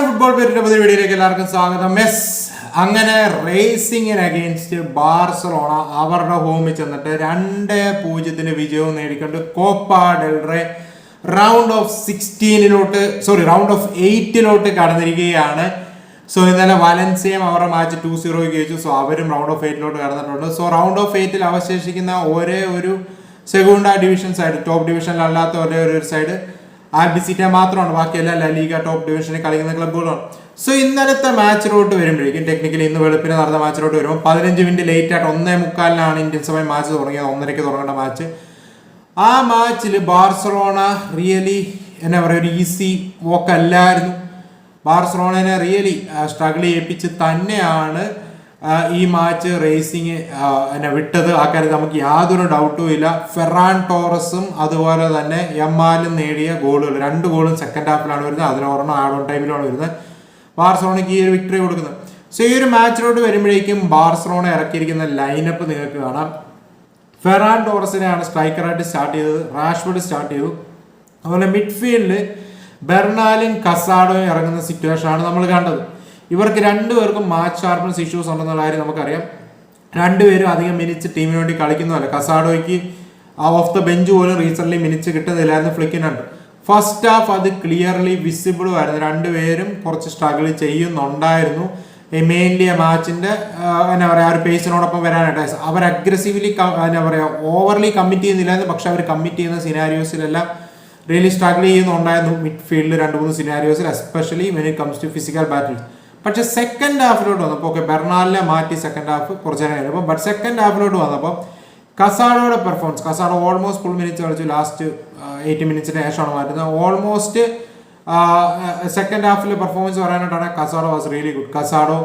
നമസ്കാരം ഫുട്ബോൾ പേരിന്റെ പുതിയ വീഡിയോയിലേക്ക് എല്ലാവർക്കും സ്വാഗതം. മെസ് അങ്ങനെ റേസിംഗിന് അഗെയിൻസ്റ്റ് ബാർസലോണ അവരുടെ ഹോമിൽ ചെന്നിട്ട് രണ്ട് പൂജ്യത്തിന് വിജയവും നേടിക്കൊണ്ട് Copa del Rey round of സിക്സ്റ്റീനിലോട്ട് sorry round of എയ്റ്റിലോട്ട് കടന്നിരിക്കുകയാണ്. സോ ഇന്നലെ വലൻസിയം അവരുടെ മാച്ച് ടു സീറോയ്ക്ക് ജയിച്ചു. സോ അവരും റൗണ്ട് ഓഫ് എയ്റ്റിലോട്ട് കടന്നിട്ടുണ്ട്. സോ റൗണ്ട് ഓഫ് എയ്റ്റിൽ അവശേഷിക്കുന്ന ഒരേ ഒരു സെഗുണ്ട ഡിവിഷൻ സൈഡ് ടോപ്പ് ഡിവിഷനിലല്ലാത്ത ഒരേ ഒരു സൈഡ് ആൽബിസിറ്റ മാത്രമാണ് ബാക്കിയെല്ലാം ലീഗ ടോപ്പ് ഡിവിഷനിൽ കളിക്കുന്ന ക്ലബ്ബുകളാണ്. സോ ഇന്നലത്തെ മാച്ചിലോട്ട് വരുമ്പോഴേക്കും ടെക്നിക്കലി ഇന്ന് വെളുപ്പിന് നടന്ന മാച്ചിലോട്ട് വരുമ്പോൾ പതിനഞ്ച് മിനിറ്റ് ലേറ്റ് ആയിട്ട് ഒന്നേ മുക്കാലിനാണ് ഇന്ത്യൻ സമയം മാച്ച് തുടങ്ങിയത് ഒന്നരയ്ക്ക് തുടങ്ങേണ്ട മാച്ച് ആ മാച്ചിൽ ബാർസലോണ റിയലി എന്നാ പറയുക ഒരു ഈസി വോക്ക് അല്ലായിരുന്നു. ബാർസലോണനെ റിയലി സ്ട്രഗിൾ ചെയ്യിപ്പിച്ച് തന്നെയാണ് ഈ മാച്ച് റേസിങ് എന്നെ വിട്ടത് ആ കാര്യത്തിൽ നമുക്ക് യാതൊരു ഡൗട്ടും ഇല്ല. ഫെറാൻ ടോറസും അതുപോലെ തന്നെ എമ്മാലും നേടിയ ഗോളുകൾ. രണ്ട് ഗോളും സെക്കൻഡ് ഹാഫിലാണ് വരുന്നത്. അതിന് ഒരെണ്ണം ആഡ് ഓൺ ടൈമിലാണ് വരുന്നത്. ബാർസലോണയ്ക്ക് ഈ ഒരു വിക്ടറി കൊടുക്കുന്നത് സോ ഈ ഒരു മാച്ചിലോട്ട് വരുമ്പോഴേക്കും ബാർസലോണ ഇറക്കിയിരിക്കുന്ന ലൈനപ്പ് നിങ്ങൾക്ക് കാണാം. ഫെറാൻ ടോറസിനെയാണ് സ്ട്രൈക്കറായിട്ട് സ്റ്റാർട്ട് ചെയ്തത്. റാഷ്ഫോർഡ് സ്റ്റാർട്ട് ചെയ്തു. അതുപോലെ മിഡ്ഫീൽഡിൽ ബെർണാലിൻ കസാഡോയും ഇറങ്ങുന്ന സിറ്റുവേഷനാണ് നമ്മൾ കണ്ടത്. ഇവർക്ക് രണ്ടുപേർക്കും മാച്ച് ഷാർപ്പൻസ് ഇഷ്യൂസ് ഉണ്ടെന്നുള്ള കാര്യം നമുക്കറിയാം. രണ്ടുപേരും അധികം മിനിച്ച് ടീമിന് വേണ്ടി കളിക്കുന്നതല്ല. കസാഡോയ്ക്ക് ഓഫ് ദ ബെഞ്ച് പോലും റീസെന്റ് മിനിച്ച് കിട്ടുന്നില്ലായിരുന്നു ഫ്ലിക്കിനുണ്ട് ഫസ്റ്റ് ഹാഫ് അത് ക്ലിയർലി വിസിബിളും ആയിരുന്നു. രണ്ടുപേരും കുറച്ച് സ്ട്രഗിൾ ചെയ്യുന്നുണ്ടായിരുന്നു. മെയിൻലി ആ മാച്ചിന്റെ എന്നാ പറയാ ആ ഒരു പേസിനോടൊപ്പം വരാനായിട്ട്. അവർ അഗ്രസീവ്ലി എന്നാ പറയാ ഓവർലി കമ്മിറ്റ് ചെയ്യുന്നില്ലായിരുന്നു. പക്ഷെ അവർ കമ്മിറ്റ് ചെയ്യുന്ന സിനാരിയോസിലെല്ലാം റിയലി സ്ട്രഗിൾ ചെയ്യുന്നുണ്ടായിരുന്നു. മിഡ് മിഡ്ഫീൽഡിൽ രണ്ട് മൂന്ന് സിനാരിയോസിൽ especially when it comes to physical battles പക്ഷെ സെക്കൻഡ് ഹാഫിലോട്ട് വന്നപ്പോൾ ഓക്കെ ബെർണാലിനെ മാറ്റി സെക്കൻഡ് ഹാഫ് കുറച്ച് നേരം കഴിഞ്ഞപ്പോൾ ബട്ട് സെക്കൻഡ് ഹാഫിലോട്ട് വന്നപ്പോൾ കസാഡോയുടെ performance Casado almost full minutes കളിച്ചു ലാസ്റ്റ് എയ്റ്റി മിനിറ്റ്സിന് ശേഷമാണ് മാറ്റുന്നത്. ഓൾമോസ്റ്റ് സെക്കൻഡ് ഹാഫിലെ performance പറയാനായിട്ടാണ് Casado was really good Casado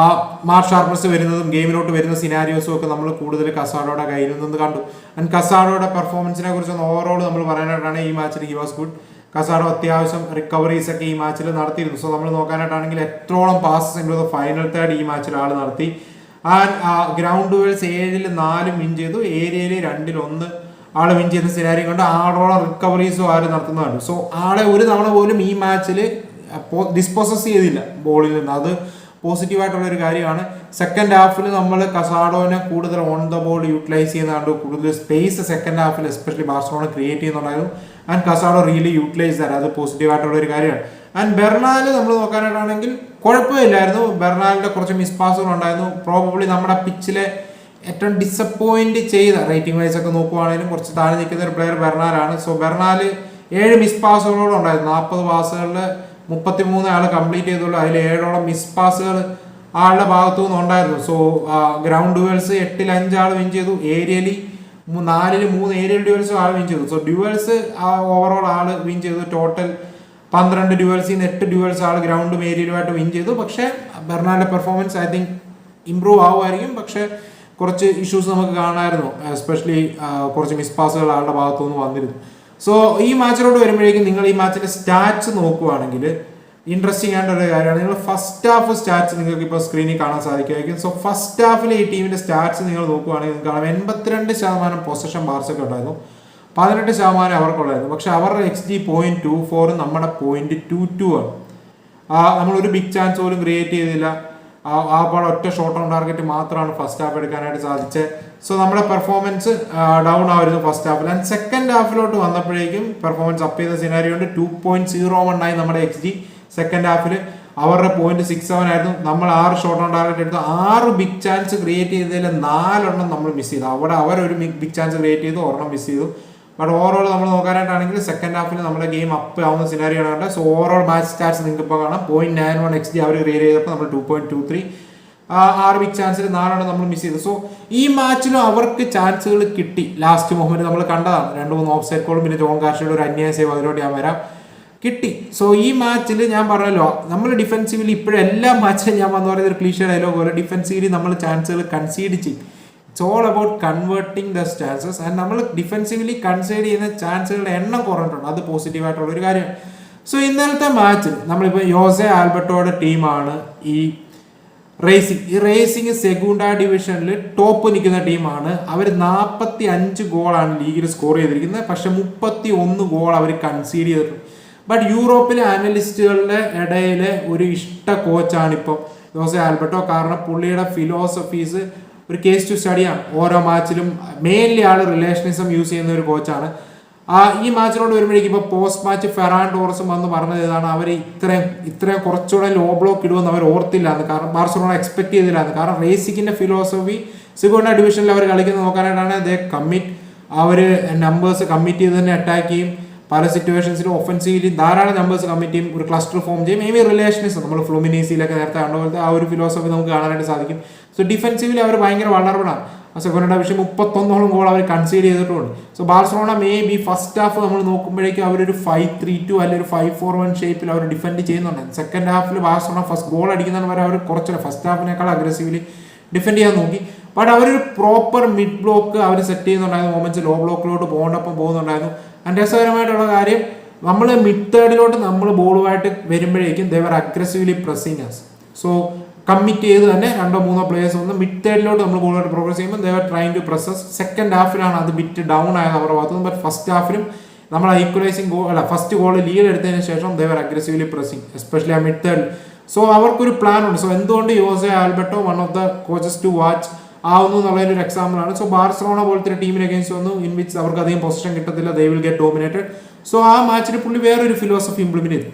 ആ മാർഷ് ഷാർപ്നസ് വരുന്നതും ഗെയിമിലോട്ട് വരുന്ന സിനാരിയോസും ഒക്കെ നമ്മൾ കൂടുതൽ കസാഡോയുടെ കയ്യിൽ നിന്ന് കണ്ടു. ആൻഡ് കസാഡോയുടെ പെർഫോമൻസിനെ കുറിച്ചൊന്ന് ഓവറോൾ നമ്മൾ പറയാനായിട്ടാണ് ഈ മാച്ചിൽ ഹി വാസ് ഗുഡ് കസാഡോ അത്യാവശ്യം റിക്കവറീസ് ഒക്കെ ഈ മാച്ചിൽ നടത്തിയിരുന്നു. സോ നമ്മൾ നോക്കാനായിട്ടാണെങ്കിൽ എത്രോളം പാസസ് എങ്കിലും ഫൈനൽ തേർഡ് ഈ മാച്ചിൽ ആൾ നടത്തി. ആൻഡ് ഗ്രൗണ്ട് വേൾസ് ഏഴിൽ നാലും വിൻ ചെയ്തു. ഏരിയയിൽ രണ്ടിൽ ഒന്ന് ആൾ വിൻ ചെയ്യുന്ന സിനാരി കൊണ്ട് ആളോളം റിക്കവറീസും ആര് നടത്തുന്നതാണ്. സോ ആളെ ഒരു തവണ പോലും ഈ മാച്ചിൽ ഡിസ്പോസസ് ചെയ്തില്ല ബോളിൽ നിന്ന്. അത് പോസിറ്റീവായിട്ടുള്ള ഒരു കാര്യമാണ്. സെക്കൻഡ് ഹാഫിൽ നമ്മൾ കസാഡോനെ കൂടുതൽ ഓൺ ദ ബോൾ യൂട്ടിലൈസ് ചെയ്യുന്നതുകൊണ്ട് കൂടുതൽ സ്പേസ് സെക്കൻഡ് ഹാഫിൽ എസ്പെഷ്യലി ബാർസലോണ ക്രിയേറ്റ് ചെയ്യുന്നുണ്ടായിരുന്നു. ആൻഡ് കസാഡോ റിയലി യൂട്ടിലൈസ് തരാം അത് പോസിറ്റീവായിട്ടുള്ള ഒരു കാര്യമാണ്. ആൻഡ് ബെർണാൽ നമ്മൾ നോക്കാനായിട്ടാണെങ്കിൽ കുഴപ്പമില്ലായിരുന്നു. ബെർണാലിന്റെ കുറച്ച് മിസ് പാസുകൾ ഉണ്ടായിരുന്നു. പ്രോബബ്ലി നമ്മുടെ പിച്ചിലെ ഏറ്റവും ഡിസപ്പോയിന്റ് ചെയ്ത റേറ്റിംഗ് വൈസ് ഒക്കെ നോക്കുവാണെങ്കിലും കുറച്ച് താഴെ നിൽക്കുന്ന ഒരു പ്ലെയർ ബെർണാലാണ്. സോ ബെർണാൽ ഏഴ് മിസ് പാസുകളോട് ഉണ്ടായിരുന്നു നാൽപ്പത് പാസുകളിൽ മുപ്പത്തി മൂന്ന് ആൾ കംപ്ലീറ്റ് ചെയ്തുള്ളൂ. അതിൽ ഏഴോളം മിസ് പാസുകൾ ആളുടെ ഭാഗത്തു നിന്നുണ്ടായിരുന്നു സോ ഗ്രൗണ്ട് ഡുവൽസ് എട്ടിൽ അഞ്ചാൾ വിൻ ചെയ്തു. ഏരിയലി നാലിൽ മൂന്ന് ഏരിയൽ ഡ്യുവൽസും ആൾ വിൻ ചെയ്തു. സോ ഡ്യുവൽസ് ഓവറോൾ ആൾ വിൻ ചെയ്തു. ടോട്ടൽ പന്ത്രണ്ട് ഡ്യുവൽസിൽ നിന്ന് എട്ട് ഡ്യുവൽസ് ആൾ ഗ്രൗണ്ടും ഏരിയലുമായിട്ട് വിൻ ചെയ്തു. പക്ഷേ ബെർണാലിന്റെ പെർഫോമൻസ് ഐ തിങ്ക് ഇമ്പ്രൂവ് ആവുമായിരിക്കും. പക്ഷേ കുറച്ച് ഇഷ്യൂസ് നമുക്ക് കാണാമായിരുന്നു. എസ്പെഷ്യലി കുറച്ച് മിസ് പാസുകൾ ആളുടെ ഭാഗത്തു നിന്ന് വന്നിരുന്നു. സോ ഈ മാച്ചിലോട്ട് വരുമ്പോഴേക്കും നിങ്ങൾ ഈ മാച്ചിന്റെ സ്റ്റാറ്റ്സ് നോക്കുവാണെങ്കിൽ ഇൻട്രസ്റ്റിംഗ് ആയിട്ട് ഒരു കാര്യമാണ്. നിങ്ങൾ ഫസ്റ്റ് ഹാഫ് സ്റ്റാറ്റ്സ് നിങ്ങൾക്ക് ഇപ്പോൾ സ്ക്രീനിൽ കാണാൻ സാധിക്കുമായിരിക്കും. സോ ഫസ്റ്റ് ഹാഫിലെ ഈ ടീമിന്റെ സ്റ്റാറ്റ്സ് നിങ്ങൾ നോക്കുവാണെങ്കിൽ കാണാം. എൺപത്തിരണ്ട് ശതമാനം പൊസഷൻ ബാർസൊക്കെ ഉണ്ടായിരുന്നു. പതിനെട്ട് ശതമാനം അവർക്കുള്ളായിരുന്നു പക്ഷെ അവരുടെ എക്സ് ജി പോയിന്റ് ടു ഫോറും നമ്മുടെ പോയിന്റ് ടു ടു ആണ്. ആ, ഒരു ബിഗ് ചാൻസ് പോലും ക്രിയേറ്റ് ചെയ്തില്ല. ആ പാടെ ഒറ്റ ഷോർട്ട് ഓൺ ടാർഗറ്റ് മാത്രമാണ് ഫസ്റ്റ് ഹാഫ് എടുക്കാനായിട്ട് സാധിച്ചത്. സോ നമ്മുടെ പെർഫോമൻസ് ഡൗൺ ആയിരുന്നു ഫസ്റ്റ് ഹാഫിൽ ആൻഡ് സെക്കൻഡ് ഹാഫിലോട്ട് വന്നപ്പോഴേക്കും പെർഫോമൻസ് അപ്പ് ചെയ്ത സിനാരി ഉണ്ട്. ടു പോയിന്റ് സീറോ വൺ ആയി നമ്മുടെ എക്സ് ജി സെക്കൻഡ് ഹാഫിൽ അവരുടെ പോയിന്റ് സിക്സ് സെവൻ ആയിരുന്നു. നമ്മൾ ആറ് ഷോർട്ട് ഓൺ ടാർഗറ്റ് എടുത്തു. ആറ് ബിഗ് ചാൻസ് ക്രിയേറ്റ് ചെയ്തതിൽ നാലെണ്ണം നമ്മൾ മിസ് ചെയ്തു. അവിടെ ഒരു ബിഗ് ചാൻസ് ക്രിയേറ്റ് ചെയ്തു ഒരെണ്ണം മിസ് ചെയ്തു. ബട്ട് ഓവറോൾ നമ്മൾ നോക്കാനായിട്ടാണെങ്കിൽ സെക്കൻഡ് ഹാഫിൽ നമ്മുടെ ഗെയിം അപ്പ് ആവുന്ന സിനാരിയാണ് ആണ്. സോ ഓവറോൾ മാച്ച് സ്റ്റാറ്റ്സ് നിങ്ങൾക്ക് ഇപ്പോൾ കാണാം. Point nine one X G അവർ ക്രിയേറ്റ് ചെയ്തപ്പോൾ നമ്മൾ ടു പോയിന്റ് ടു ത്രീ ആറ് ബിഗ് ചാൻസിൽ നാലെണ്ണം നമ്മൾ മിസ് ചെയ്തു. സോ ഈ മാച്ചിലും അവർക്ക് ചാൻസുകൾ കിട്ടി. ലാസ്റ്റ് മൊഹമ്മദ് നമ്മൾ കണ്ടതാണ്. രണ്ട് മൂന്ന് ഓഫ് സൈഡ് കോളും പിന്നെ ജോൺ കാർഷിയുടെ ഒരു അന്യായ സേവ അതിലോട്ട് ഞാൻ വരാം. കിട്ടി. സോ ഈ മാച്ചിൽ ഞാൻ പറഞ്ഞല്ലോ നമ്മൾ ഡിഫെൻസീവ്ലി ഇപ്പോഴും എല്ലാ മാച്ചിലും ഞാൻ വന്ന് പറയുന്ന ഒരു ക്ലീഷർ ഡയലോഗ് പോലെ ഡിഫെൻസീവ്ലി നമ്മൾ ചാൻസുകൾ കൺസീഡ് ചെയ്യും. It's all about converting the chances and നമ്മൾ ഡിഫെൻസീവ്ലി കൺസീഡ് ചെയ്യുന്ന ചാൻസുകളുടെ എണ്ണം കുറഞ്ഞിട്ടുണ്ട്. അത് പോസിറ്റീവായിട്ടുള്ള ഒരു കാര്യമാണ്. സോ ഇന്നലത്തെ മാച്ചിൽ നമ്മളിപ്പോൾ യോസെ ആൽബർട്ടോയുടെ ടീമാണ് ഈ റേസിംഗ് ഈ റേസിംഗ് സെഗുണ്ട ഡിവിഷനിൽ ടോപ്പ് നിൽക്കുന്ന ടീമാണ്. അവർ നാൽപ്പത്തി അഞ്ച് ഗോളാണ് ലീഗിൽ സ്കോർ ചെയ്തിരിക്കുന്നത്. പക്ഷെ മുപ്പത്തി ഒന്ന് ഗോൾ അവർ കൺസീഡ് ചെയ്തിട്ടുണ്ട്. ബട്ട് യൂറോപ്പിലെ അനലിസ്റ്റുകളുടെ ഇടയിൽ ഒരു ഇഷ്ട കോച്ചാണ് ഇപ്പോൾ ജോസെ ആൽബർട്ടോ. കാരണം പുള്ളിയുടെ ഫിലോസഫീസ് ഒരു കേസ് ടു സ്റ്റഡിയാണ് ഓരോ മാച്ചിലും മെയിൻലി ആൾ റിലേഷനിസം യൂസ് ചെയ്യുന്ന ഒരു കോച്ചാണ് ഈ മാച്ചിനോട് വരുമ്പോഴേക്കും ഇപ്പോൾ പോസ്റ്റ് മാച്ച് ഫെറാൻ ടോറസും വന്ന് പറഞ്ഞത് ഇതാണ്. അവർ ഇത്രയും ഇത്രയും കുറച്ചുകൂടെ ലോ ബ്ലോക്ക് ഇടുമെന്ന് അവർ ഓർത്തില്ല എന്ന് കാരണം ബാർസലോണ എക്സ്പെക്ട് ചെയ്തില്ല എന്ന് കാരണം റേസിക്കിന്റെ ഫിലോസഫി സിഗോണ്ട ഡിവിഷനിൽ അവർ കളിക്കുന്നത് നോക്കാനായിട്ടാണ് ദേ കമ്മിറ്റ് അവർ നമ്പേഴ്സ് കമ്മിറ്റ് ചെയ്ത് തന്നെ അറ്റാക്ക് ചെയ്യും. പല സിറ്റുവേഷൻസിലും ഒഫൻസീവ്ലി ധാരാളം നമ്പേഴ്സ് കമ്മിറ്റ് ചെയ്യും. ഒരു ക്ലസ്റ്റർ ഫോം ചെയ്യും. മേ ബി റിലേഷൻസ് നമ്മൾ ഫ്ലൂമിനീസിലൊക്കെ നേരത്തെ കണ്ട പോലത്തെ ആ ഒരു ഫിലോസഫി നമുക്ക് കാണാനായിട്ട് സാധിക്കും. സോ ഡിഫൻസീവിൽ അവർ ഭയങ്കര വളർബിളാണ് ആ സെക്കൻഡ് പക്ഷേ മുപ്പത്തൊന്നോളം ഗോൾ അവർ കൺസീഡ് ചെയ്തിട്ടുണ്ട്. So Barcelona maybe first half നമ്മൾ നോക്കുമ്പോഴേക്കും അവരൊരു ഫൈവ് ത്രീ ടു അല്ലെങ്കിൽ ഫൈവ് ഫോർ വൺ ഷേപ്പിൽ അവർ ഡിഫെൻഡ് ചെയ്യുന്നുണ്ട്. സെക്കൻഡ് ഹാഫിൽ ബാർസലോണ ഫസ്റ്റ് ഗോൾ അടിക്കുന്നതിന് വരെ അവർ കുറച്ചല്ല ഫസ്റ്റ് ഹാഫിനേക്കാൾ അഗ്രസീവ്ലി ഡിഫെൻഡ് ചെയ്യാൻ നോക്കി. ബട്ട് അവരൊരു പ്രോപ്പർ മിഡ് ബ്ലോക്ക് അവർ സെറ്റ് ചെയ്യുന്നുണ്ടായിരുന്നു. മൊമെന്റ്സ് ലോ ബ്ലോക്കിലോട്ട് പോകേണ്ടപ്പം പോകുന്നുണ്ടായിരുന്നു. ആൻഡ് രസകരമായിട്ടുള്ള കാര്യം നമ്മൾ മിഡ് തേർഡിലോട്ട് നമ്മൾ ബോളുമായിട്ട് വരുമ്പോഴേക്കും they were aggressively pressing so commit ചെയ്ത് തന്നെ രണ്ടോ മൂന്നോ പ്ലേയേഴ്സ് വന്ന് മിഡ് തേർഡിലോട്ട് നമ്മൾ കൂടുതലായിട്ട് പ്രോഗ്രസ് ചെയ്യുമ്പോൾ they were trying to press us second ഹാഫിലാണ് അത് ബിറ്റ് ഡൗൺ ആയത് അവരുടെ ഭാഗത്ത് നിന്ന്. ബട്ട് ഫസ്റ്റ് ഹാഫിലും നമ്മൾ ഈക്വലൈസിങ് ഗോൾ അല്ല ഫസ്റ്റ് ഗോൾ ലീഡ് എടുത്തതിന് ശേഷം they were aggressively pressing especially ആ മിഡ് തേർഡ് സോ അവർക്കൊരു പ്ലാൻ ഉണ്ട്. സോ എന്തുകൊണ്ട് Jose Alberto one of the coaches to watch ആവുന്നു എന്നുള്ളതിന്റെ ഒരു എക്സാമ്പിൾ ആണ്. സോ ബാർസലോണ പോലത്തെ ഒരു ടീമിന് അഗേൻസ്റ്റ് വന്നു. ഇൻ വിച്ച് അവർക്ക് അധികം പൊസിഷൻ കിട്ടത്തില്ല. They will get dominated so ആ മാച്ചിൽ പുള്ളി വേറൊരു ഫിലോസഫി ഇംപ്ലിമെന്റ് ചെയ്തു.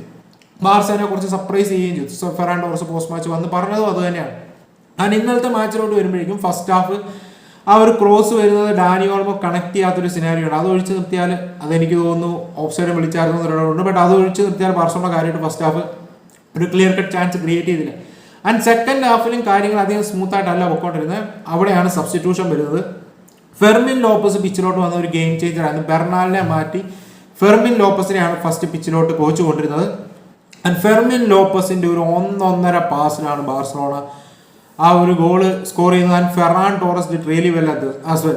ബാർസനെ കുറിച്ച് സർപ്രൈസ് ചെയ്യുകയും ചെയ്തു. കുറച്ച് പോസ്റ്റ് മാച്ച് വന്ന് പറഞ്ഞതും അത് തന്നെയാണ്. ഞാൻ ഇന്നലത്തെ മാച്ചിലോട്ട് വരുമ്പോഴേക്കും ഫസ്റ്റ് ഹാഫ് ആ ഒരു ക്രോസ് വരുന്നത് ഡാനി ഓൾമോ കണക്ട് ചെയ്യാത്തൊരു സിനാരിയോ ആണ്. അത് ഒഴിച്ച് നിർത്തിയാൽ അതെനിക്ക് തോന്നുന്നു ഓഫ് സൈഡ് വിളിച്ചായിരുന്നു എന്നുള്ളതുകൊണ്ട് ബട്ട് അത് ഒഴിച്ച് നിർത്തിയാൽ ബാർസലോണ കാര്യമായിട്ട് ഫസ്റ്റ് ഹാഫ് ഒരു ക്ലിയർ കട്ട് ചാൻസ് ക്രിയേറ്റ് ചെയ്തില്ല. ആൻഡ് സെക്കൻഡ് ഹാഫിലും കാര്യങ്ങൾ അധികം സ്മൂത്ത് ആയിട്ടല്ല പൊക്കോണ്ടിരുന്നത്. അവിടെയാണ് സബ്സ്റ്റിറ്റ്യൂഷൻ വരുന്നത്. ഫെർമിൻ ലോപ്പസ് പിച്ചിലോട്ട് വന്ന ഒരു ഗെയിം ചേഞ്ചർ ആയിരുന്നു. ബെർണാലിനെ മാറ്റി ഫെർമിൻ ലോപ്പസിനെയാണ് ഫസ്റ്റ് പിച്ചിലോട്ട് കോച്ച് കൊണ്ടിരുന്നത് ആൻഡ് ഫെർമിൻ ലോപ്പസിന്റെ ഒരു ഒന്നൊന്നര പാസിലാണ് ബാർസലോണ ആ ഒരു ഗോൾ സ്കോർ ചെയ്യുന്നത് and Ferran Torres really well അത് ആസ് വെൽ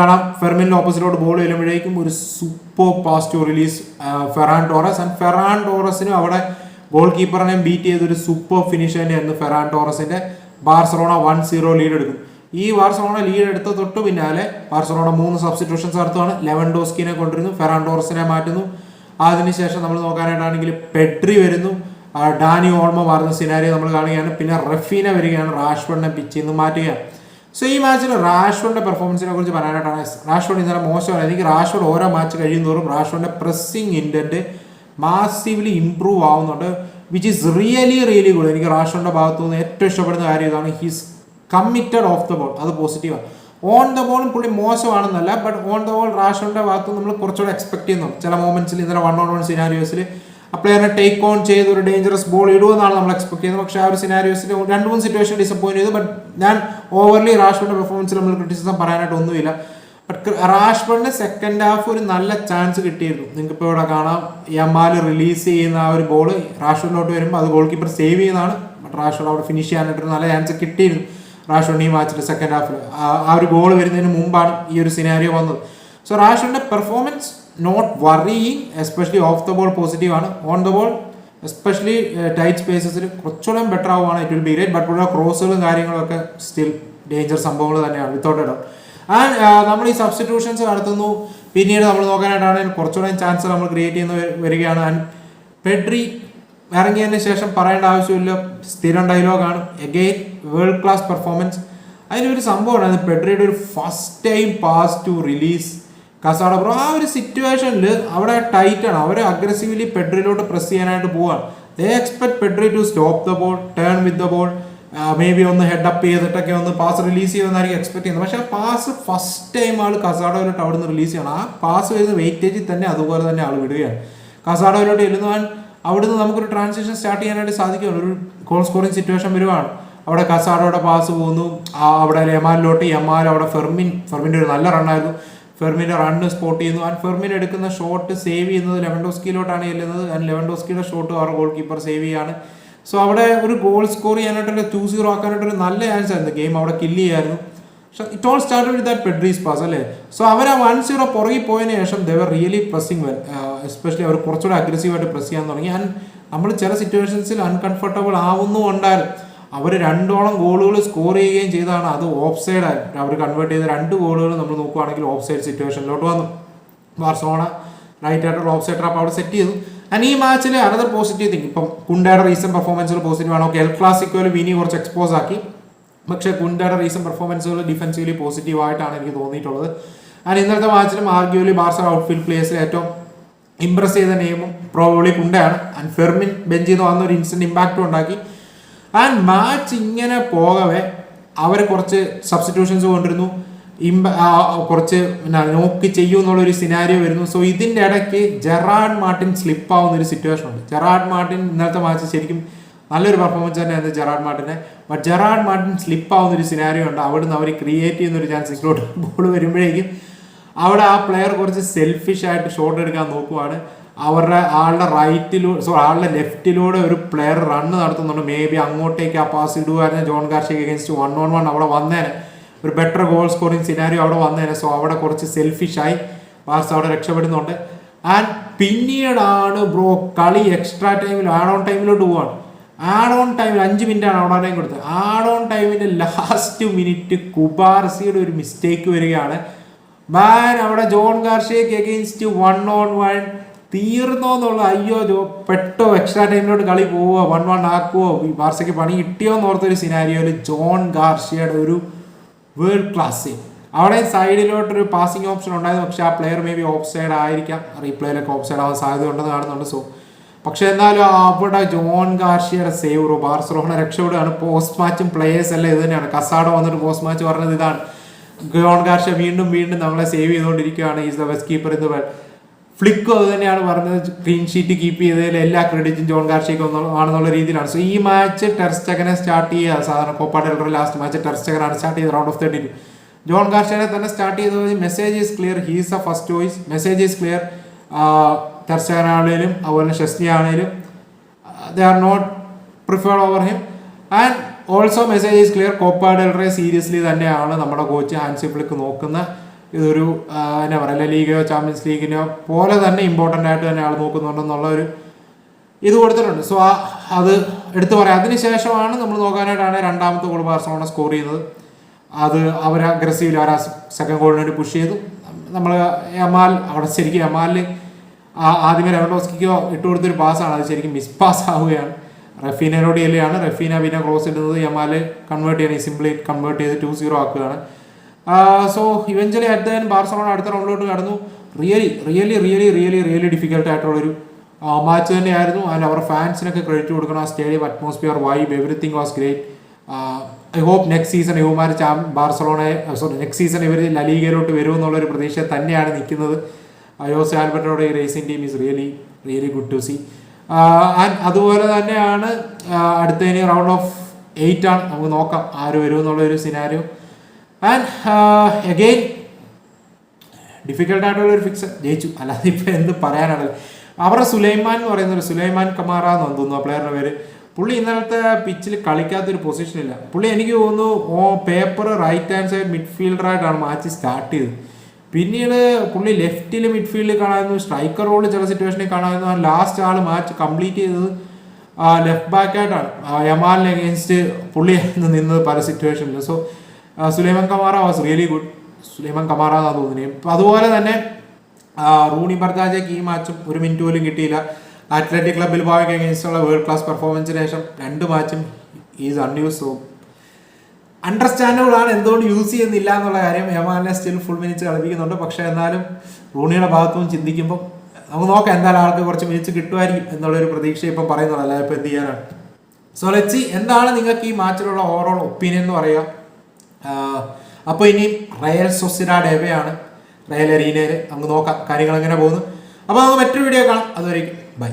കാണാം. ഫെർമിൻ ലോപ്പസിലോട്ട് ബോൾ ചെല്ലുമ്പോഴേക്കും ഒരു super pass to release Ferran Torres. And Ferran ടോറസിനും അവിടെ ഗോൾ കീപ്പറിനെയും ബീറ്റ് ചെയ്ത ഒരു സൂപ്പർ ഫിനിഷ് തന്നെയായിരുന്നു ഫെറാൻ ടോറസിന്റെ ബാർസലോണ വൺ സീറോ ലീഡ് എടുക്കും. ഈ ബാർസലോണ ലീഡ് എടുത്ത തൊട്ട് പിന്നാലെ ബാർസലോണ മൂന്ന് സബ്സ്റ്റിറ്റ്യൂഷൻസ് നടത്തുവാണ്. ലെവൻ ഡോസ്കിനെ കൊണ്ടുവരുന്നു. ഫെറാൻ ടോറസിനെ മാറ്റുന്നു. അതിനുശേഷം നമ്മൾ നോക്കാനായിട്ടാണെങ്കിൽ പെട്രി വരുന്നു. ഡാനി ഓൾമോ മാറുന്ന സിനാരിയോ നമ്മൾ കാണുകയാണ്. പിന്നെ റഫീന വരികയാണ്. റാഷ്വണിനെ പിച്ചിൽ നിന്ന് മാറ്റുകയാണ്. സോ ഈ മാച്ചിൽ റാഷ്വണിന്റെ പെർഫോമൻസിനെ കുറിച്ച് പറയാനായിട്ടാണ് റാഷ്വൺ ഇന്നലെ മോശമാണ്. എനിക്ക് റാഷ്വൺ ഓരോ മാച്ച് കഴിയും തോറും റാഷ്വണിന്റെ പ്രസ്സിംഗ് ഇന്റന്റ് മാസീവ്ലി ഇംപ്രൂവ് ആവുന്നുണ്ട് which is really really good എനിക്ക് റാഷ്വണിന്റെ ഭാഗത്തു നിന്ന് ഏറ്റവും ഇഷ്ടപ്പെടുന്ന കാര്യം ഇതാണ്. His committed off the ball അത് പോസിറ്റീവാണ് ഓൺ ദ ബോളും പുള്ളി മോശമാണെന്നല്ല ബട്ട് ഓൺ ദ ബോൾ റാഷോന്റെ ഭാഗത്ത് നമ്മൾ കുറച്ചുകൂടെ എക്സ്പെക്ട് ചെയ്യുന്നു. ചില മൊമെന്റ്സിൽ ഇന്നലെ വൺ ഓൺ വൺ സിനാരിയോസിൽ ആ പ്ലെയറിനെ ടേക്ക് ഓൺ ചെയ്ത് ഒരു ഡേഞ്ചറസ് ബോൾ ഇടുമെന്നാണ് നമ്മൾ എക്സ്പെക്ട് ചെയ്യുന്നത്. പക്ഷെ ആ ഒരു സിനാരിയോസിൽ രണ്ട് മൂന്ന് സിറ്റുവേഷൻ ഡിസപ്പോയിന്റ് ചെയ്തു ബട്ട് ഞാൻ ഓവർലി റാഷോന്റെ പെർഫോമൻസിൽ നമ്മൾ ക്രിറ്റിസിസം പറയാനായിട്ട് ഒന്നുമില്ല. ബട്ട് റാഷ്ഫോർഡിന്റെ സെക്കൻഡ് ഹാഫ് ഒരു നല്ല ചാൻസ് കിട്ടിയിരുന്നു. നിങ്ങൾക്ക് ഇപ്പോൾ ഇവിടെ കാണാം യമാൽ റിലീസ് ചെയ്യുന്ന ആ ഒരു ബോൾ റാഷ്ഫോർഡിലോട്ട് വരുമ്പോൾ അത് ഗോൾ കീപ്പർ സേവ് ചെയ്യുന്നതാണ്. ബട്ട് റാഷ്ഫോർഡ് അവിടെ ഫിനിഷ് ചെയ്യാനായിട്ട് നല്ല ചാൻസ് കിട്ടിയിരുന്നു. റാഷ്ഫോർഡ് മാച്ചിന്റെ സെക്കൻഡ് ഹാഫിൽ ആ ഒരു ഗോൾ വരുന്നതിന് മുമ്പാണ് ഈ ഒരു സിനാരിയോ വന്നത്. So റാഷോണിന്റെ performance not worrying especially off the ball positive ആണ്. On the ball especially tight സ്പേസസിൽ കുറച്ചുകൂടെ ബെറ്റർ ആവുകയാണ് it will be great but ഉള്ള ക്രോസുകളും കാര്യങ്ങളൊക്കെ സ്റ്റിൽ ഡേഞ്ചർ സംഭവങ്ങൾ തന്നെയാണ് വിത്തൗട്ട് ഇടം ആൻഡ് നമ്മൾ ഈ സബ്സ്റ്റിറ്റ്യൂഷൻസ് നടത്തുന്നു. പിന്നീട് നമ്മൾ നോക്കാനായിട്ടാണ് കുറച്ചുകൂടെ ചാൻസ് നമ്മൾ ക്രിയേറ്റ് ചെയ്യുന്ന വരികയാണ്. ആൻഡ് പെഡ്രി ഇറങ്ങിയതിന് ശേഷം പറയേണ്ട ആവശ്യമില്ല. സ്ഥിരം ഡയലോഗാണ് എഗെയിൻ വേൾഡ് ക്ലാസ് പെർഫോമൻസ് അതിനൊരു സംഭവമാണ് പെഡ്രിയുടെ ഒരു first time pass to release Casado bro. ആ ഒരു സിറ്റുവേഷനിൽ അവിടെ ടൈറ്റ് ആണ്. അവർ അഗ്രസീവ്ലി പെഡ്രിയിലോട്ട് പ്രസ് ചെയ്യാനായിട്ട് പോവാണ്. They expect Pedri to stop the ball turn with the ball maybe ഒന്ന് ഹെഡ് അപ്പ് ചെയ്തിട്ടൊക്കെ ഒന്ന് പാസ് റിലീസ് ചെയ്യുമെന്നായിരിക്കും എക്സ്പെക്ട് ചെയ്യുന്നത്. പക്ഷേ ആ പാസ് ഫസ്റ്റ് ടൈം ആൾ കസാഡോയിലോട്ട് അവിടെ നിന്ന് റിലീസ് ചെയ്യണം. ആ പാസ് വരുന്ന വെയിറ്റേജിൽ തന്നെ അതുപോലെ തന്നെ ആൾ വിടുകയാണ്. കസാഡോയിലോട്ട് എഴുതുവാൻ അവിടുന്ന് നമുക്കൊരു ട്രാൻസാക്ഷൻ സ്റ്റാർട്ട് ചെയ്യാനായിട്ട് സാധിക്കുകയാണ് ഒരു ഗോൾ സ്കോറിംഗ് സിറ്റുവേഷൻ വരുവാണ്. അവിടെ കസാഡോടെ പാസ് പോകുന്നു അവിടെ യമാലിലോട്ട് യമാൽ അവിടെ ഫെർമിൻ ഫെർമിന്റെ ഒരു നല്ല റണ്ണായിരുന്നു ഫെർമിന്റെ റണ്ണ് സ്പോട്ട് ചെയ്യുന്നു. ആൻഡ് ഫെർമിൻ എടുക്കുന്ന ഷോട്ട് സേവ് ചെയ്യുന്നത് ലെവൻഡോസ്കിയിലോട്ടാണ് ചെല്ലുന്നത്. ആൻഡ് ലെവൻഡോസ്കിയുടെ ഷോട്ട് അവർ ഗോൾ കീപ്പർ സേവ് ചെയ്യാണ്. സോ അവിടെ ഒരു ഗോൾ സ്കോർ ചെയ്യാനായിട്ടൊരു ടു സീറോ ആക്കാനായിട്ടൊരു നല്ല ചാൻസ് ആയിരുന്നു. ഗെയിം അവിടെ കില്ല് ചെയ്യായിരുന്നു. പക്ഷേ it all start with that Pedri's pass അല്ലേ? സോ അവർ ആ വൺ സീറോ പുറകിൽ പോയതിന് ശേഷം they were really pressing well especially അവർ കുറച്ചുകൂടെ അഗ്രസീവായിട്ട് പ്രസ് ചെയ്യാൻ തുടങ്ങി. ആൻഡ് നമ്മൾ ചില സിറ്റുവേഷൻസിൽ അൺകംഫർട്ടബിൾ ആവുന്നു ആവുന്നുണ്ടായിരുന്നു അവർ രണ്ടോളം ഗോളുകൾ സ്കോർ ചെയ്യുകയും ചെയ്താണ്. അത് ഓഫ് സൈഡ് അവർ കൺവേർട്ട് ചെയ്ത രണ്ട് ഗോളുകൾ നമ്മൾ നോക്കുകയാണെങ്കിൽ ഓഫ് സൈഡ് സിറ്റുവേഷനിലോട്ട് വന്നു. ബാർസലോണ റൈറ്റ് ആയിട്ടുള്ള ഓഫ് സൈഡ് ട്രാപ്പ് അവിടെ സെറ്റ് ചെയ്തു. ആൻഡ് ഈ മാച്ചിൽ അനദർ പോസിറ്റീവ് തിങ് ഇപ്പം കുണ്ടയുടെ റീസെന്റ് പെർഫോമൻസുകൾ പോസിറ്റീവ് ആണ്? ഓക്കെ എൽ ക്ലാസിക്കോയിൽ വിനി കുറച്ച് എക്സ്പോസ് ആക്കി. പക്ഷേ കുണ്ടയുടെ റീസെന്റ് പെർഫോമൻസുകൾ ഡിഫൻസീവ്ലി പോസിറ്റീവ് ആയിട്ടാണ് എനിക്ക് തോന്നിയിട്ടുള്ളത്. ആൻഡ് ഇന്നത്തെ മാച്ചിലും ആർഗ്യൂലി ബാർസ ഔട്ട്ഫീൽഡ് പ്ലേയേഴ്സിൽ ഏറ്റവും ഇംപ്രസ് ചെയ്ത നെയിമും പ്രോബ്ലി കുണ്ടയാണ്. ആൻഡ് ഫെർമിൻ ബെഞ്ചിൽ നിന്ന് വന്ന ഒരു ഇൻസ്റ്റന്റ് ഇമ്പാക്റ്റും ഉണ്ടാക്കി. ആൻഡ് മാച്ച് ഇങ്ങനെ പോകവേ അവർ കുറച്ച് സബ്സ്റ്റിറ്റ്യൂഷൻസ് കൊണ്ടിരുന്നു ഇമ്പ കുറച്ച് നോക്കി ചെയ്യൂ എന്നുള്ളൊരു സിനാരിയോ വരുന്നു. സോ ഇതിന്റെ ഇടയ്ക്ക് ജെറാഡ് മാർട്ടിൻ സ്ലിപ്പ് ആവുന്ന ഒരു സിറ്റുവേഷൻ ഉണ്ട്. ജെറാഡ് മാർട്ടിൻ ഇന്നത്തെ മാച്ച് ശരിക്കും നല്ലൊരു പെർഫോമൻസ് തന്നെയായിരുന്നു ജെറാഡ് മാർട്ടിനെ ബട്ട് ജെറാഡ് മാർട്ടിൻ സ്ലിപ്പ് ആവുന്ന ഒരു സിനാരിയോ ഉണ്ട്. അവിടെ നിന്ന് അവർ ക്രിയേറ്റ് ചെയ്യുന്ന ഒരു ചാൻസ് ഇങ്ങോട്ട് ബോൾ വരുമ്പോഴേക്കും. അവിടെ ആ പ്ലെയർ കുറച്ച് സെൽഫിഷ് ആയിട്ട് ഷോട്ട് എടുക്കാൻ നോക്കുവാണ്. അവരുടെ ആളുടെ റൈറ്റിലൂടെ സോ ആളുടെ ലെഫ്റ്റിലൂടെ ഒരു പ്ലെയർ റണ്ണ് നടത്തുന്നുണ്ട്. മേ ബി അങ്ങോട്ടേക്ക് ആ pass ഇടുവായിരുന്നു. Joan Garcia against one on one അവിടെ വന്നേനെ. ഒരു ബെറ്റർ ഗോൾ സ്കോറിങ് സിനാരിയോ അവിടെ വന്നേനെ. സോ അവിടെ കുറച്ച് സെൽഫിഷായി ബാർസ അവിടെ രക്ഷപ്പെടുന്നുണ്ട്. ആൻഡ് പിന്നീടാണ് ബ്രോ കളി എക്സ്ട്രാ ടൈമിൽ ആഡ് ഓൺ ടൈമിലോട്ട് പോവാണ്. ആഡ് ഓൺ ടൈമിൽ അഞ്ച് മിനിറ്റാണ് അവിടെ ടൈം കൊടുത്തത്. ആഡ് ഓൺ ടൈമിന്റെ ലാസ്റ്റ് മിനിറ്റ് കുബാർസിയുടെ ഒരു മിസ്റ്റേക്ക് വരികയാണ്. മാൻ അവിടെ ജോൺ ഗാർഷിയക്ക് എഗെയിൻസ്റ്റ് വൺ ഓൺ വൺ തീർന്നോ എന്നുള്ള അയ്യോ ജോ പെട്ടോ എക്സ്ട്രാ ടൈമിലോട്ട് കളി പോവോ വൺ വൺ ആക്കുവോ ബാർസയ്ക്ക് പണി കിട്ടിയോ എന്നോർത്തൊരു സിനാരിയോയിൽ ജോൺ ഗാർഷിയയുടെ ഒരു വേൾഡ് ക്ലാസ് അവിടെ സൈഡിലോട്ടൊരു പാസിംഗ് ഓപ്ഷൻ ഉണ്ടായിരുന്നു. പക്ഷേ ആ player maybe of side ആയിരിക്കാം റീപ്ലേയിലൊക്കെ ഓഫ് സൈഡ് ആവാൻ സാധ്യത ഉണ്ടെന്ന് കാണുന്നുണ്ട്. സോ പക്ഷേ എന്നാലും അവിടെ ജോൺ ഗാർഷിയുടെ സേവ് റോ ബാർസലോണ രക്ഷപ്പെടുകയാണ്. പോസ്റ്റ് മാച്ചും പ്ലേയേഴ്സ് എല്ലാം ഇത് തന്നെയാണ്. കസാഡോ വന്നിട്ട് പോസ്റ്റ് മാച്ച് പറഞ്ഞത് ഇതാണ്. ജോൺ ഗാർഷ്യ വീണ്ടും വീണ്ടും നമ്മളെ സേവ് ചെയ്തുകൊണ്ടിരിക്കുകയാണ്. ഈസ് ദ ബെസ്റ്റ് കീപ്പർ എന്ന് ഫ്ലിക്കും അത് തന്നെയാണ് പറഞ്ഞത്. ക്ലീൻ ഷീറ്റ് കീപ്പ് ചെയ്തതിൽ എല്ലാ ക്രെഡിറ്റും ജോൺ കാർഷിക ആണെന്നുള്ള രീതിയിലാണ്. സോ ഈ മാച്ച് ടെർസ്റ്റകനെ സ്റ്റാർട്ട് ചെയ്യുക. സാധാരണ കോപ്പ ലാസ്റ്റ് മാച്ച് ടെർസ്റ്റകനാണ് സ്റ്റാർട്ട് ചെയ്തത്. Round of thirty two Joan കാർഷികനെ തന്നെ സ്റ്റാർട്ട് ചെയ്തത് message is clear he's a first choice message is clear ടെർസ്റ്റകനാണേലും അതുപോലെ ഷെസ്നി ആണേലും they are not preferred over him and also message is clear Copa seriously തന്നെയാണ് നമ്മുടെ coach Hansi Flick നോക്കുന്ന ഇതൊരു ആ, എന്നാ പറയുക ലീഗോ ചാമ്പ്യൻസ് ലീഗിനോ പോലെ തന്നെ ഇമ്പോർട്ടന്റ് ആയിട്ട് തന്നെ ആൾ നോക്കുന്നുണ്ടെന്നുള്ള ഒരു ഇത് കൊടുത്തിട്ടുണ്ട്. സോ ആ അത് എടുത്തു പറയാം. അതിനുശേഷമാണ് നമ്മൾ നോക്കാനായിട്ടാണ് രണ്ടാമത്തെ ഗോൾ ബാർസലോണ സ്കോർ ചെയ്തത് അത് അവർ അഗ്രസീവിൽ അവർ സെക്കൻഡ് ഗോളിന് വേണ്ടി പുഷ് ചെയ്തു. നമ്മൾ യമാൽ അവിടെ ശരിക്കും ആ ആദ്യമേ ലെവൻഡോസ്കിക്കോ ഇട്ട് കൊടുത്തൊരു പാസ്സാണ് അത് ശരിക്കും മിസ് പാസ് ആവുകയാണ്. റഫീനയിലൂടെ എല്ലാം റഫീന പിന്നെ ക്രോസ് ഇടുന്നത് യമാൽ കൺവേർട്ട് ചെയ്യണം സിംപ്ലി കൺവേർട്ട് ചെയ്ത് ടു സീറോ ആക്കുകയാണ്. So eventually at then Barcelona അടുത്ത റൗണ്ടിലോട്ട് കടന്നു. Really really really really really difficult ആയിട്ടുള്ളൊരു മാച്ച് തന്നെയായിരുന്നു. ആൻഡ് അവർ ഫാൻസിനൊക്കെ ക്രെഡിറ്റ് കൊടുക്കണം. ആ stadium atmosphere vibe everything was great I hope next season ഇവമാർ ചാം ബാർസലോണയെ സോറി നെക്സ്റ്റ് സീസൺ ഇവർ ലലീഗയിലോട്ട് വരുമെന്നുള്ളൊരു പ്രതീക്ഷ തന്നെയാണ് നിൽക്കുന്നത്. അയോസ് ആൽബർട്ടോടെ ഈ Racing team is really really good to see and അതുപോലെ തന്നെയാണ് അടുത്തതിന് റൗണ്ട് ഓഫ് എയ്റ്റ് ആണ്. നമുക്ക് നോക്കാം ആര് വരുമെന്നുള്ളൊരു സിനാരിയോ ആൻഡ് അഗെയിൻ ഡിഫിക്കൽട്ടായിട്ടുള്ള ഒരു ഫിക്സ് ജയിച്ചു. അല്ലാതെ ഇപ്പൊ എന്ത് പറയാനാണ്? അവരുടെ സുലൈമാൻ എന്ന് പറയുന്ന ഒരു സുലൈമാൻ കമാറ എന്ന് തോന്നുന്നു ആ പ്ലെയറിന്റെ പേര്. പുള്ളി ഇന്നലത്തെ പിച്ചിൽ കളിക്കാത്തൊരു പൊസിഷനില്ല പുള്ളി എനിക്ക് തോന്നുന്നു on paper right hand side മിഡ്ഫീൽഡറായിട്ടാണ് match start ചെയ്തത്. പിന്നീട് പുള്ളി ലെഫ്റ്റിൽ മിഡ്ഫീൽഡിൽ കാണാമായിരുന്നു സ്ട്രൈക്കർ റോളിൽ ചില സിറ്റുവേഷനിൽ കാണാമായിരുന്നു. ലാസ്റ്റ് ആൾ മാച്ച് കംപ്ലീറ്റ് ചെയ്തത് ലെഫ്റ്റ് ബാക്ക് ആയിട്ടാണ്. യമാലിന് അഗേൻസ്റ്റ് പുള്ളി നിന്നത് പല സിറ്റുവേഷനിൽ so Souleymane Camara was really good Souleymane Camara എന്നാണ് തോന്നുന്നത് അതുപോലെ തന്നെ റൂണി ബർദാജയ്ക്ക് ഈ മാച്ചും ഒരു മിനിറ്റ് പോലും കിട്ടിയില്ല. അത്ലറ്റിക് ക്ലബിൽ ബാവയ്ക്ക് അഗേൻസ്റ്റുള്ള വേൾഡ് ക്ലാസ് പെർഫോമൻസിന് ശേഷം രണ്ട് മാച്ചും ഈസ് അൺയൂസ് സോ അണ്ടർസ്റ്റാൻഡബിൾ ആണ് എന്തുകൊണ്ട് യൂസ് ചെയ്യുന്നില്ല എന്നുള്ള കാര്യം യമാനെ സ്റ്റിൽ ഫുൾ മിനിറ്റ്സ് കളിപ്പിക്കുന്നുണ്ട്. പക്ഷേ എന്നാലും റൂണിയുടെ ഭാഗത്തുനിന്ന് ചിന്തിക്കുമ്പോൾ നമുക്ക് നോക്കാം എന്തായാലും ആൾക്ക് കുറച്ച് മിനിറ്റ്സ് കിട്ടുമായിരിക്കും എന്നുള്ളൊരു പ്രതീക്ഷ ഇപ്പം പറയുന്നുള്ളൂ അല്ലാതെ ഇപ്പം എന്ത് ചെയ്യാനാണ്? സോ ലെച്ചി എന്താണ് നിങ്ങൾക്ക് ഈ മാച്ചിലുള്ള ഓവറോൾ ഒപ്പീനിയൻ എന്ന് പറയുക അപ്പോൾ ഇനിയും റയൽ സൊസിഡാഡ് എവയാണ് റയൽ അരീനയിൽ. നമുക്ക് നോക്കാം കാര്യങ്ങൾ എങ്ങനെ പോകുന്നു. അപ്പോൾ നമുക്ക് മറ്റൊരു വീഡിയോ കാണാം. അതുവരെയും ബൈ.